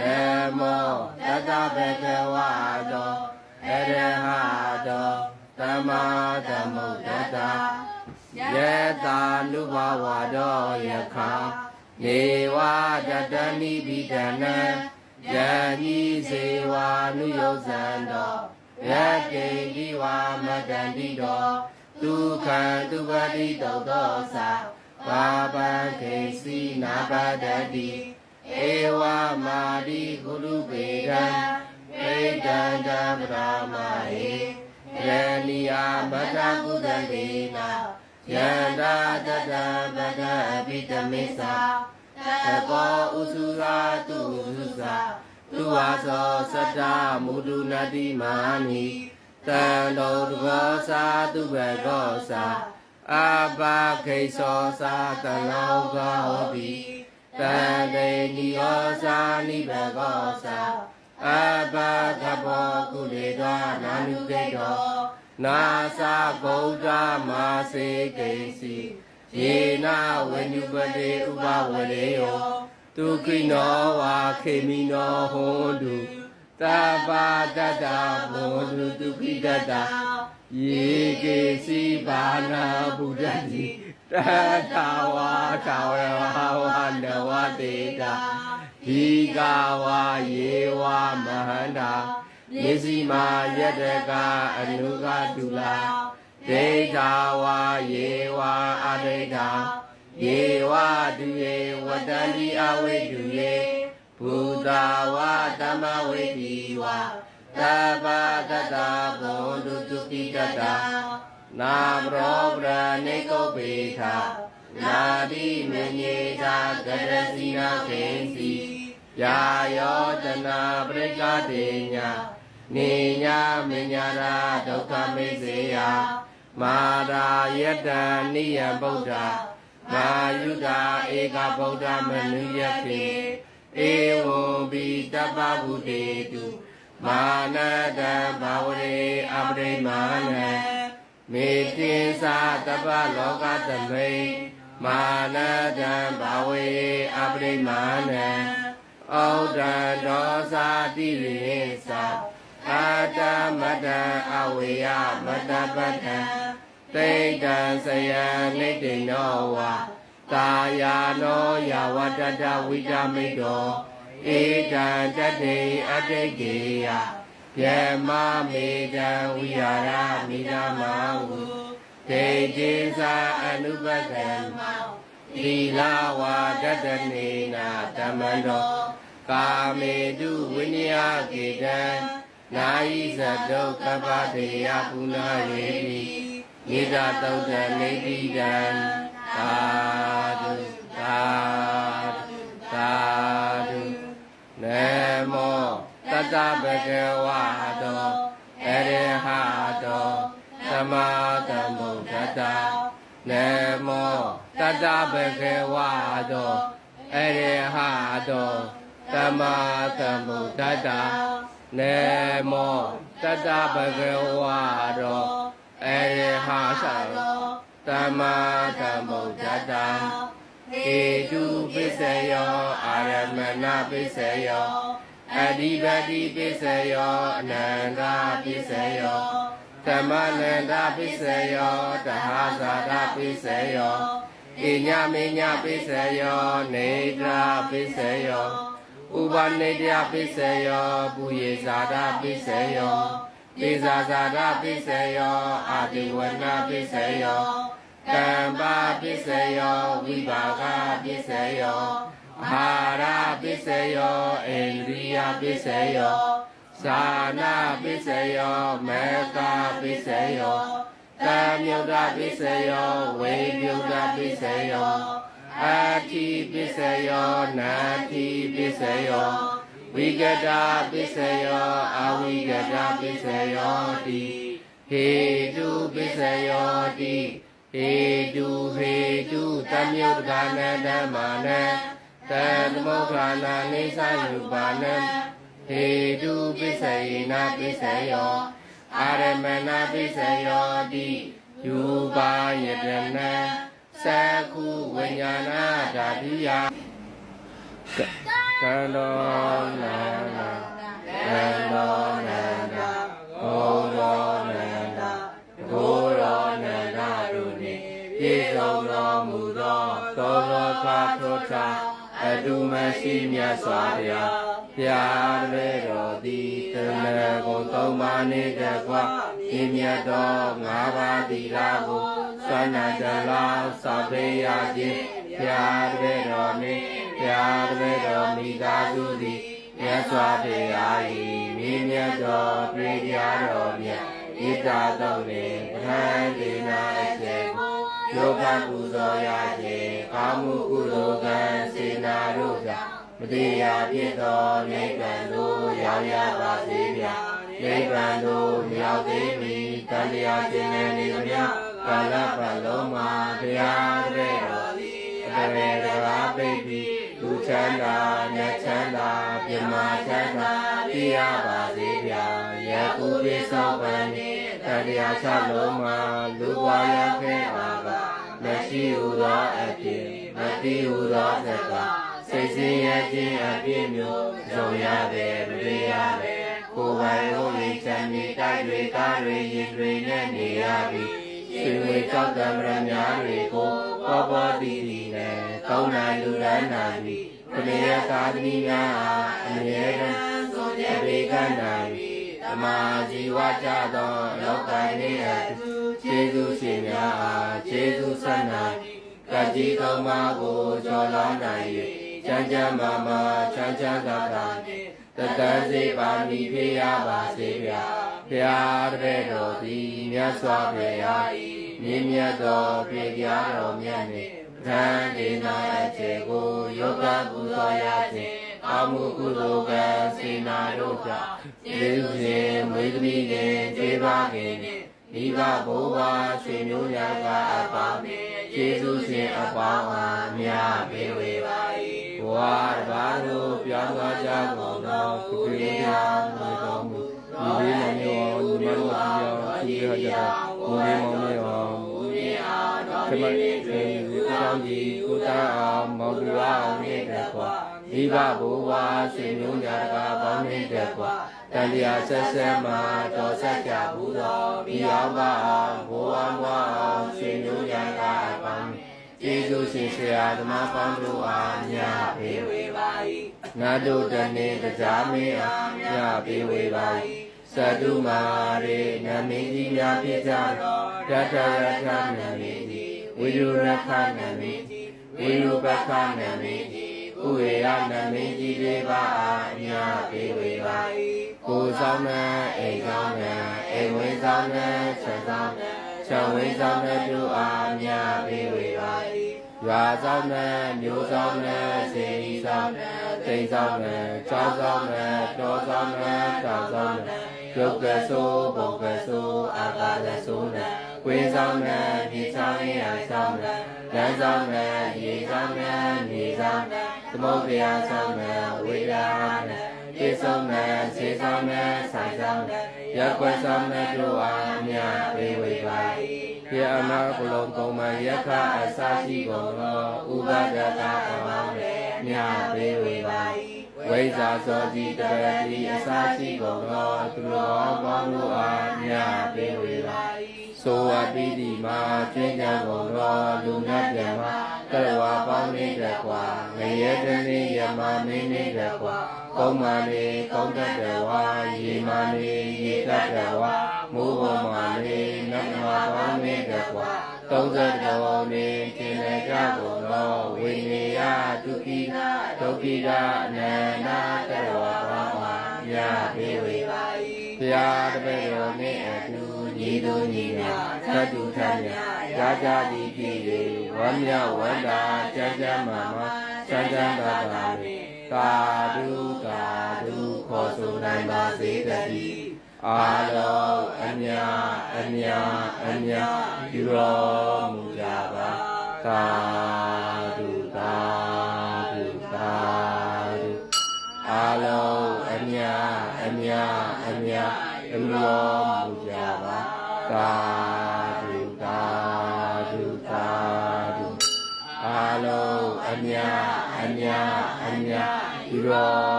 နမောတတဗကဝါတောအရဟတောသမ္မာသမ္ဗုဒ္ဓတ္တယေတာနုဘဝတောယခာနေဝတတနိဗိဒနံယတိစေဝာနုယောဇံတောယကေတိဝါမတန္တိတောဒုက္ခံဒုပတိတောသောသာဘာပံခေစီနာပတတိ ဧဝမာတိကုရုပေတံပေတံတံပရမဟေယန္တိယာမတ္တကုသတေနာယန္တာတတပတအပိတမေသာတကောဥစုရာတုဥစုသာသူဝါသောစတ္တမုဒုနတိမာနိတံတော်တဘောသာသူဘကောသာအဘခိသောသာတလောကဟောတိ တံတေနိယောသာနိဘကောသာအဘကဘောကုလေတောနာနုကေတောနာသဗုဒ္ဓမာစေကိစီယေနဝေညုပတိဥပဝရေယောဒုခိနောဝါခေမိနောဟောတုတပါတတ္တဘောဓုဒုခိတတ္တယေကေစီဘာနာဗုဒ္ဓတိ တထဝါထာဝရဝါဝနဝတေတာဒီကဝါယေဝမဟန္တာမေစီမာယတကအနုကတုလာဒိဋ္ဌာဝါယေဝအဒိဋ္ဌာယေဝတုယေဝတ္တန္တိအဝိတုယေဘုဒ္ဓဝါတမဝိတိဝါသဗ္ဗတတ္တဘောဓုတုပိတတ္တ နာဘရောပရဏိကောပေထာနာတိမညေသာကရစီနာခေစီယာယောတနာပရိကတေညာနေညာမညာရာဒုက္ခမိစေယမာရာယတံနိယဗုဒ္ဓမာယုတာဧကဗုဒ္ဓမနုယခေဧဝံပိတပ္ပဗုတေတုမာနတံဘာဝရေအပရိမာဏံ မေတ္တိသာတပ္ပလောကသမိန်မာနတံဘာဝေအပရိမာဏံဩဒံဒောသာတိရိသာအာတမတ္တအဝေယမတ္တပတ္တံတိဋ္ဌံစယံနိတ္တိနောဝါတာယာနောယဝတ္တတဝိတမိတောဧတံတတေအတိတ်ကေယ ယမမေတံဝိဟာရမိနာမဟုဒေတိသာအနုပကံသီလဝါဒတနေနာဓမ္မန္တောကာမေတုဝိနည်းကေတံနာယိဇဒုက္ခပတေယပုနာယေတိနိဒတုတ်တနေတိတံသာဓုသာဓုသာ တတဗကဝါတောအရဟတောသမ္မာသမ္ဗုဒ္ဓတ္တနမောတတဗကဝါတောအရဟတောသမ္မာသမ္ဗုဒ္ဓတ္တနမောတတဗကဝါတောအရဟသောသမ္မာသမ္ဗုဒ္ဓတ္တဟေတုပစ္စယောအာရမဏပစ္စယော အဓိပတိပစ္စယောအနန္တပစ္စယောသမနန္တပစ္စယောတဟဇာတပစ္စယောဣညာမေညာပစ္စယောနေတရာပစ္စယောဥပနေတယပစ္စယောပုယေဇာတပစ္စယောပိဇာဇာတပစ္စယောအာတိဝနပစ္စယောကမ္ပါပစ္စယောဝိပါကပစ္စယော အာဟာရပစ္စယောအိန္ဒိယပစ္စယောသာနာပစ္စယောမေကပစ္စယောတမြုဒ္ဒပစ္စယောဝေမြုဒ္ဒပစ္စယောအာတိပစ္စယောနာတိပစ္စယောဝိကတာပစ္စယောအဝိကတာပစ္စယောတိဟေတုပစ္စယောတိဟေတုဟေတုတမြုဒ္ဒကနဓမ္မာန တသမုခာနာနေသယုပါနံဟေတုပစ္စယေနပစ္စယောအာရမဏပစ္စယောတိယူပါယတနံသက္ခုဝိညာဏဓာတိယသာကန္တောနန္ဒကန္တောန အတုမရှိမြတ်စွာဘုရားဘုရားတပည့်တော်သည်တမန်ကုန်သုံးပါးနှင့်တကွပြည့်မြတ်သောငါးပါးသီလကိုသန္နတလောက်စာပေရခြင်းဘုရားတပည့်တော်နှင့်ဘုရားတပည့်တော်မိသားစုသည်မြတ်စွာဘုရား၏မြင့်မြတ်သောပြေတရားတော်မြတ်ဣဒ္ဓတော်နှင့်ပထမဒေနာအကျေကိုယောဂပူဇော်ရခြင်းကာမှုကုသိုလ်ကံစေနာတို့ကြောင့် မတရားဖြစ်သောနိဗ္ဗာန်သို့ရောက်ရပါစေဗျာနိဗ္ဗာန်သို့မြောက်သေးမီတန်တရားခြင်းနဲ့နေသမျှကာလပတ်လုံးမှာဘုရားတပည့်တော်သည်အတရေတရားပိတ်ပြီးလူချမ်းသာမြတ်ချမ်းသာပြမချမ်းသာပြရပါစေဗျာယခုပြေဆောင်ပန်နေတန်တရားချလုံးမှာလူဘဝရောက်ခဲ့ပါကမရှိဟုသောအဖြစ်မတိဟုသောသက်က စိတ်ဆင်းရဲခြင်းအပြည့်မျိုးကြုံရတဲ့မတွေရတဲ့ကိုယ်ပိုင်ကိုယ်လေးချမ်းမြေတိုက်တွေကားတွေရင်တွေနဲ့နေရပြီးဆွေဝေကြောက်တံမရများတွေကိုပေါ်ပေါ်တည်တည်နဲ့ကောင်းနိုင်လူရန်နိုင်ပြီးခလျက်သာသမီများအားအမြဲတမ်းဆိုကြပေကနိုင်ပြီးဓမ္မဇီဝကြသောလောကနေအတူခြေသူရှင်များအားခြေသူဆက်နိုင်ကတိကောင်းမှာကိုကြော်လာနိုင်၍ ချမ်းချမ်းမာမာချမ်းချမ်းသာသာနှင့်တတန်းစေပါမည်ဖြစ်ရပါစေဗျာဘုရားတပည့်တော်သည်မြတ်စွာဘုရား၏မြင့်မြတ်သောပြေပြားတော်မြတ်နှင့်သံဒေနာအကျေကိုယောဂပူဇော်ရခြင်းအာမှုကုသိုလ်ကံစေနာတို့ကြောင့်ယေရှုရှင်မွေးသမီးနှင့်ခြေပါခင်နှင့်မိဘဘိုးဘွားဆွေမျိုးများကအပေါင်းနှင့်ယေရှုရှင်အပေါင်းအားမြတ်ပေးဝေပါ၏ဘ ဝတစ်ပါးတို့ပြောင်းသွားကြကုန်သောကုသိုလ်များမွေတော်မူဒီလေးမောင်မျိုးအောင်ညီမတို့ဒီအောင်ဒီဟာကြတော့ဘုရားမောင်မျိုးအောင်ခမလေးတွေကိုတောင်းကြီးကိုတာအောင်မောင်သူအောင်နေတဲ့ကွာမိဘဘိုးဘွားဆွေမျိုးများကပေါင်းနေတဲ့ကွာတန်တရားဆက်ဆက်မှာတော်ဆက်ကြဘူးသောမိအောင်ပါအောင်ဘိုးအောင်ဘွားအောင်ဆွေမျိုးများကအပေါင်း ကျေးဇူးရှင်ဆရာဓမ္မပေါင်းတို့အားမြတ်ပေးဝေပါ၏ငါတို့တနေ့တရားမင်းအားမြတ်ပေးဝေပါ၏သတ္တုမာရေနမင်းကြီးများဖြစ်ကြသောတတရထနမင်းကြီးဝိရုရခနမင်းကြီးဝိရုပခနမင်းကြီးဥရေယနမင်းကြီးလေးပါအားမြတ်ပေးဝေပါ၏ကိုယ်ဆောင်တဲ့အိမ်ဆောင်တဲ့အိမ်ဝင်းဆောင်တဲ့ချက်ဆောင်တဲ့ချက်ဝင်းဆောင်တဲ့တို့အားမြတ်ပေးဝေပါ၏ ရွာဆောင်တဲ့မျိုးဆောင်တဲ့စေတီဆောင်တဲ့တိမ်ဆောင်တဲ့ချောင်းဆောင်တဲ့တောဆောင်တဲ့တောင်ဆောင်တဲ့ရုပ်ကဆိုးဘုံကဆိုးအာကာသဆိုးနဲ့ဝင်းဆောင်တဲ့ဒီချောင်းရည်ဆောင်တဲ့လမ်းဆောင်တဲ့ရေဆောင်တဲ့မြေဆောင်တဲ့သမုဒ္ဒရာဆောင်တဲ့ဝေဒာနဲ့ပြေဆုံးတဲ့ဆေးဆောင်တဲ့ဆိုင်ဆောင်တဲ့ရက်ွက်ဆောင်တဲ့တို့အားမြတ်ပေးဝေပါ၏ ပြအနာကုလုံးကုံမယက္ခအစရှိကုန်သောဥပဒတာကောင်းတဲ့မြတ်ပေးဝေပါ၏ဝိဇာသောတိတရတိအစရှိကုန်သောသူတော်ကောင်းတို့အားမြတ်ပေးဝေပါ၏ဆိုအပ်ပြီးဒီမှာကျင့်ကြံကုန်သောလူမြတ်ပြမတရဝါပေါင်းနေတဲ့ကွာငရဲတနေ့ယမမင်းနေတဲ့ကွာကောင်းမာနေကောင်းတတ်တယ်ဝါရေမာနေရေတတ်တယ်ဝါ သုံးသက်တော်နေကျင်လေကြကုန်သောဝိနေယဒုက္ခိဒုက္ခိဒအနန္တတရဝါပေါင်းပါမြတ်ပေဝေပါ၏ဘုရားတပည့်တော်နှင့်အတူညီသူညီမြသတ္တုထမြရာဇာတိဖြစ်၍ဝမ်းမြောက်ဝမ်းသာကြမ်းကြမ်းမာမာစံကြမ်းသာသာနှင့်ကာဓုကာဓုခေါ်ဆိုနိုင်ပါစေတည်း အာလောအမြအမြအမြပြုတော်မူကြပါသာဓုသာဓုသာဓုအာလောအမြအမြအမြပြုတော်မူကြပါသာဓုသာဓုသာဓုအာလောအမြအမြအမြပြုတော်